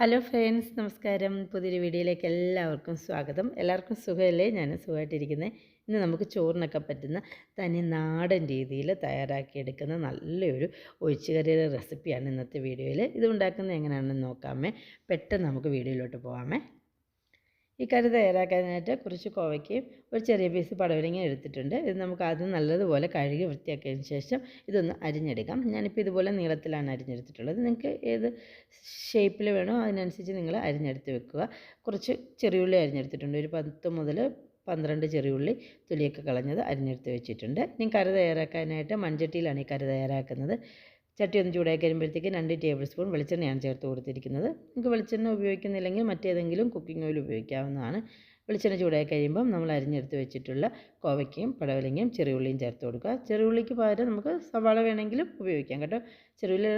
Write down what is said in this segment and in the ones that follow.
Hello friends നമസ്കാരം. പുതിയൊരു വീഡിയോയിലേക്ക് എല്ലാവർക്കും സ്വാഗതം. എല്ലാവർക്കും സുഖമല്ലേ? ഞാൻ സുഖമായിട്ടിരിക്കുന്നത് ഇന്ന് നമുക്ക് ചോറിനൊക്കെ പറ്റുന്ന തനി നാടൻ രീതിയിൽ തയ്യാറാക്കിയെടുക്കുന്ന നല്ലൊരു ഒഴിച്ചുകറിയുടെ റെസിപ്പിയാണ് ഇന്നത്തെ വീഡിയോയിൽ ഇത് ഉണ്ടാക്കുന്നത് എങ്ങനെയാണെന്ന് നോക്കാമേ. പെട്ടെന്ന് നമുക്ക് വീഡിയോയിലോട്ട് പോകാമേ ഈ കറി തയ്യാറാക്കാനായിട്ട് കുറച്ച് കോവയ്ക്കയും ഒരു ചെറിയ പീസ് പടവലങ്ങയും എടുത്തിട്ടുണ്ട്. ഇത് നമുക്ക് ആദ്യം നല്ലതുപോലെ കഴുകി വൃത്തിയാക്കിയതിന് ശേഷം ഇതൊന്ന് അരിഞ്ഞെടുക്കാം. ഞാനിപ്പോൾ ഇതുപോലെ നീളത്തിലാണ് അരിഞ്ഞെടുത്തിട്ടുള്ളത്. നിങ്ങൾക്ക് ഏത് ഷേപ്പിൽ വേണോ അതിനനുസരിച്ച് നിങ്ങൾ അരിഞ്ഞെടുത്ത് വെക്കുക. കുറച്ച് ചെറിയുള്ളി അരിഞ്ഞെടുത്തിട്ടുണ്ട്. ഒരു പത്ത് മുതൽ പന്ത്രണ്ട് ചെറിയുള്ളി തൊലിയൊക്കെ കളഞ്ഞത് അരിഞ്ഞെടുത്ത് വെച്ചിട്ടുണ്ട്. ഇനി കറി തയ്യാറാക്കാനായിട്ട് മൺചട്ടിയിലാണ് ഈ കറി തയ്യാറാക്കുന്നത്. ചട്ടി ഒന്ന് ചൂടാക്കി കഴിയുമ്പോഴത്തേക്ക് രണ്ട് ടേബിൾ സ്പൂൺ വെളിച്ചെണ്ണയാണ് ചേർത്ത് കൊടുത്തിരിക്കുന്നത്. നിങ്ങൾക്ക് വെളിച്ചെണ്ണ ഉപയോഗിക്കുന്നില്ലെങ്കിൽ മറ്റേതെങ്കിലും കുക്കിംഗ് ഓയിൽ ഉപയോഗിക്കാവുന്നതാണ്. വെളിച്ചെണ്ണ ചൂടാക്കി കഴിയുമ്പം നമ്മൾ അരിഞ്ഞെടുത്ത് വെച്ചിട്ടുള്ള കോവയ്ക്കയും പടവലങ്ങയും ചെറിയുള്ളിയും ചേർത്ത് കൊടുക്കുക. ചെറിയുള്ളിക്ക് പകരം നമുക്ക് സവാള വേണമെങ്കിലും ഉപയോഗിക്കാം കേട്ടോ. ചെറിയുള്ളി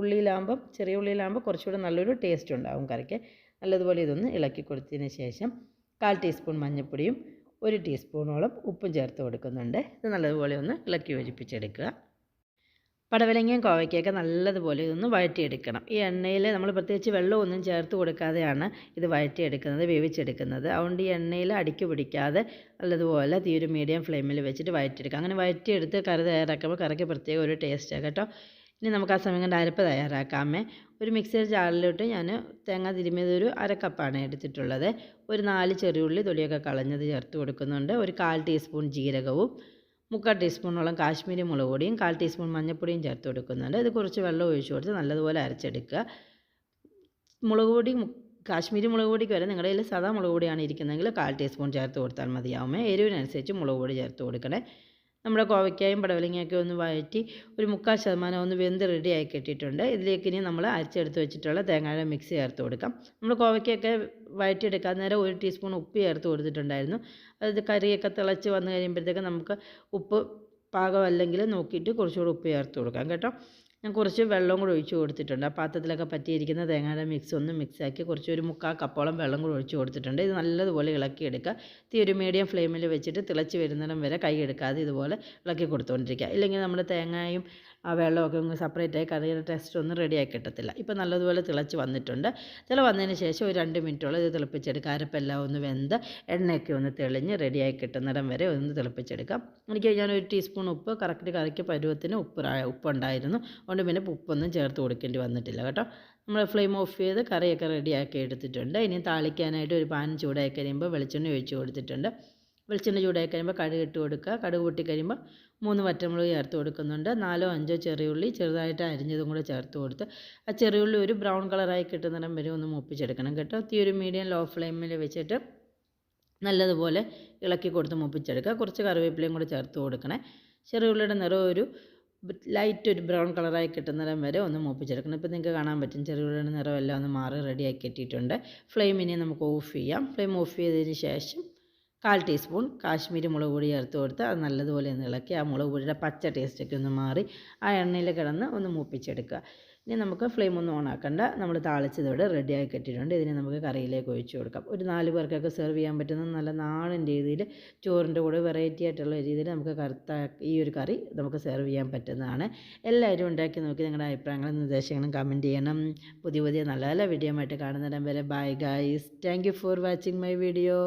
ഉള്ളിയിലാകുമ്പം ചെറിയ ഉള്ളിയിലാകുമ്പോൾ കുറച്ചുകൂടെ നല്ലൊരു ടേസ്റ്റ് ഉണ്ടാകും കറിക്ക്. നല്ലതുപോലെ ഇതൊന്ന് ഇളക്കി കൊടുത്തതിന് ശേഷം കാൽ ടീസ്പൂൺ മഞ്ഞൾപ്പൊടിയും ഒരു ടീസ്പൂണോളം ഉപ്പും ചേർത്ത് കൊടുക്കുന്നുണ്ട്. ഇത് നല്ലതുപോലെ ഒന്ന് ഇളക്കി യോജിപ്പിച്ചെടുക്കുക. പടവലങ്ങയും കോവയ്ക്കൊക്കെ നല്ലതുപോലെ ഇതൊന്ന് വഴറ്റിയെടുക്കണം. ഈ എണ്ണയിൽ നമ്മൾ പ്രത്യേകിച്ച് വെള്ളമൊന്നും ചേർത്ത് കൊടുക്കാതെയാണ് ഇത് വഴറ്റിയെടുക്കുന്നത് വേവിച്ചെടുക്കുന്നത്. അതുകൊണ്ട് ഈ എണ്ണയിൽ അടിക്ക് പിടിക്കാതെ നല്ലതുപോലെ തീരും മീഡിയം ഫ്ലെയിമിൽ വെച്ചിട്ട് വഴറ്റിയെടുക്കുക. അങ്ങനെ വഴറ്റിയെടുത്ത് കറി തയ്യാറാക്കുമ്പോൾ കറിക്ക് പ്രത്യേക ഒരു ടേസ്റ്റാണ് കേട്ടോ. ഇനി നമുക്ക് ആ സമയം കൊണ്ട് അരപ്പ് തയ്യാറാക്കാമേ. ഒരു മിക്സിയുടെ ജാറിലോട്ട് ഞാൻ തേങ്ങ തിരുമിയത് ഒരു അരക്കപ്പാണ് എടുത്തിട്ടുള്ളത്. ഒരു നാല് ചെറിയുള്ളി തൊലിയൊക്കെ കളഞ്ഞത് ചേർത്ത് കൊടുക്കുന്നുണ്ട്. ഒരു കാൽ ടീസ്പൂൺ ജീരകവും മുക്കാൽ ടീസ്പൂണോളം കാശ്മീരി മുളക് പൊടിയും കാൽ ടീസ്പൂൺ മഞ്ഞൾപ്പൊടിയും ചേർത്ത് കൊടുക്കുന്നുണ്ട്. ഇത് കുറച്ച് വെള്ളം ഒഴിച്ചു കൊടുത്ത് നല്ലതുപോലെ അരച്ചെടുക്കുക. മുളക് പൊടി കാശ്മീരി മുളക് പൊടിക്ക് വരെ നിങ്ങളുടെ കയ്യിൽ സാധാ മുളക് പൊടിയാണ് ഇരിക്കുന്നതെങ്കിൽ കാൽ ടീസ്പൂൺ ചേർത്ത് കൊടുത്താൽ മതിയാവുമേ. എരിവിനനുസരിച്ച് മുളക് പൊടി ചേർത്ത് കൊടുക്കണേ. നമ്മുടെ കോവയ്ക്കായും പടവലങ്ങയൊക്കെ ഒന്ന് വഴറ്റി ഒരു മുക്കാൽ ശതമാനം ഒന്ന് വെന്ത് റെഡിയായി കിട്ടിയിട്ടുണ്ട്. ഇതിലേക്ക് ഇനി നമ്മൾ അരച്ചെടുത്ത് വെച്ചിട്ടുള്ള തേങ്ങയുടെ മിക്സ് ചേർത്ത് കൊടുക്കാം. നമ്മൾ കോവയ്ക്കൊക്കെ വഴറ്റിയെടുക്കാൻ നേരം ഒരു ടീസ്പൂൺ ഉപ്പ് ചേർത്ത് കൊടുത്തിട്ടുണ്ടായിരുന്നു. അത് കറിയൊക്കെ തിളച്ച് വന്നു കഴിയുമ്പോഴത്തേക്ക് നമുക്ക് ഉപ്പ് പാകമല്ലെങ്കിൽ നോക്കിയിട്ട് കുറച്ചുകൂടി ഉപ്പ് ചേർത്ത് കൊടുക്കാം കേട്ടോ. ഞാൻ കുറച്ച് വെള്ളം കൂടി ഒഴിച്ച് കൊടുത്തിട്ടുണ്ട്. ആ പാത്രത്തിലൊക്കെ പറ്റിയിരിക്കുന്ന തേങ്ങയുടെ മിക്സ് ഒന്ന് മിക്സാക്കി കുറച്ച് ഒരു മുക്കാൽ കപ്പോളം വെള്ളം കൂടി ഒഴിച്ച് കൊടുത്തിട്ടുണ്ട്. ഇത് നല്ലതുപോലെ ഇളക്കിയെടുക്കുക തീ ഒരു മീഡിയം ഫ്ലെയിമിൽ വെച്ചിട്ട് തിളച്ച് വരുന്നിടം വരെ കൈ എടുക്കാതെ ഇതുപോലെ ഇളക്കി കൊടുത്തുകൊണ്ടിരിക്കുക ഇല്ലെങ്കിൽ നമ്മുടെ തേങ്ങയും ആ വെള്ളമൊക്കെ ഒന്ന് സെപ്പറേറ്റായി കറിയുടെ ടെസ്റ്റ് ഒന്നും റെഡിയാക്കി കിട്ടത്തില്ല. ഇപ്പോൾ നല്ലതുപോലെ തിളച്ച് വന്നിട്ടുണ്ട്. തിള വന്നതിന് ശേഷം ഒരു രണ്ട് മിനിറ്റോളം ഇത് തിളപ്പിച്ചെടുക്കുക അരപ്പെല്ലാം ഒന്ന് വെന്ത് എണ്ണയൊക്കെ ഒന്ന് തെളിഞ്ഞ് റെഡിയായി കിട്ടുന്നിടം വരെ ഒന്ന് തിളപ്പിച്ചെടുക്കാം. എനിക്ക് ഞാൻ ഒരു ടീസ്പൂൺ ഉപ്പ് കറക്റ്റ് കറിക്ക് പരുവത്തിന് ഉപ്പ് ഉപ്പുണ്ടായിരുന്നു. അതുകൊണ്ട് പിന്നെ ഉപ്പൊന്നും ചേർത്ത് കൊടുക്കേണ്ടി വന്നിട്ടില്ല കേട്ടോ. നമ്മൾ ഫ്ലെയിം ഓഫ് ചെയ്ത് കറിയൊക്കെ റെഡിയാക്കി എടുത്തിട്ടുണ്ട്. ഇനി താളിക്കാനായിട്ട് ഒരു പാൻ ചൂടായി കഴിയുമ്പോൾ വെളിച്ചെണ്ണ ഒഴിച്ച് കൊടുത്തിട്ടുണ്ട്. വെളിച്ചെണ്ണ ചൂടായി കഴിയുമ്പോൾ കടുക് ഇട്ട് കൊടുക്കുക. കടുക് പൊട്ടി കഴിയുമ്പോൾ മൂന്ന് വറ്റമുളക് ചേർത്ത് കൊടുക്കുന്നുണ്ട്. നാലോ അഞ്ചോ ചെറിയുള്ളി ചെറുതായിട്ട് അരിഞ്ഞതും കൂടെ ചേർത്ത് കൊടുത്ത് ആ ചെറിയുള്ളി ഒരു ബ്രൗൺ കളറായി കിട്ടുന്നിടം വരെ ഒന്ന് മൂപ്പിച്ചെടുക്കണം കേട്ടോ. തീ ഒരു മീഡിയം ലോ ഫ്ലെയിമിൽ വെച്ചിട്ട് നല്ലതുപോലെ ഇളക്കി കൊടുത്ത് മൂപ്പിച്ചെടുക്കുക. കുറച്ച് കറിവേപ്പിലയും കൂടെ ചേർത്ത് കൊടുക്കണേ. ചെറിയുള്ളിയുടെ നിറം ഒരു ലൈറ്റ് ഒരു ബ്രൗൺ കളറായി കിട്ടുന്നിടം വരെ ഒന്ന് മൂപ്പിച്ചെടുക്കണം. ഇപ്പോൾ നിങ്ങൾക്ക് കാണാൻ പറ്റും ചെറിയുള്ളിയുടെ നിറം എല്ലാം ഒന്ന് മാറി റെഡിയാക്കി കിട്ടിയിട്ടുണ്ട്. ഫ്ലെയിം ഇനി നമുക്ക് ഓഫ് ചെയ്യാം. ഫ്ലെയിം ഓഫ് ചെയ്തതിന് ശേഷം കാൽ ടീസ്പൂൺ കാശ്മീരി മുളക് പൊടി ചേർത്ത് കൊടുത്ത് അത് നല്ലതുപോലെ ഒന്ന് ഇളക്കി ആ മുളക് പൊടിയുടെ പച്ച ടേസ്റ്റൊക്കെ ഒന്ന് മാറി ആ എണ്ണയിൽ കിടന്ന് ഒന്ന് മൂപ്പിച്ചെടുക്കുക. ഇനി നമുക്ക് ഫ്ലെയിം ഒന്നും ഓൺ ആക്കണ്ട. നമ്മൾ താളിച്ചത് ഇവിടെ റെഡിയാക്കി കെട്ടിയിട്ടുണ്ട്. ഇതിനെ നമുക്ക് കറിയിലേക്ക് ഒഴിച്ച് കൊടുക്കാം. ഒരു നാല് പേർക്കൊക്കെ സെർവ് ചെയ്യാൻ പറ്റുന്ന നല്ല നാടൻ രീതിയിൽ ചോറിന്റെ കൂടെ വെറൈറ്റി ആയിട്ടുള്ള രീതിയിൽ നമുക്ക് കറുത്ത ഈ ഒരു കറി നമുക്ക് സെർവ് ചെയ്യാൻ പറ്റുന്നതാണ്. എല്ലാവരും ഉണ്ടാക്കി നോക്കി നിങ്ങളുടെ അഭിപ്രായങ്ങളും നിർദ്ദേശങ്ങളും കമന്റ് ചെയ്യണം. പുതിയ പുതിയ നല്ല നല്ല വീഡിയോ ആയിട്ട് കാണുന്നിടം വരെ bye guys thank for watching my video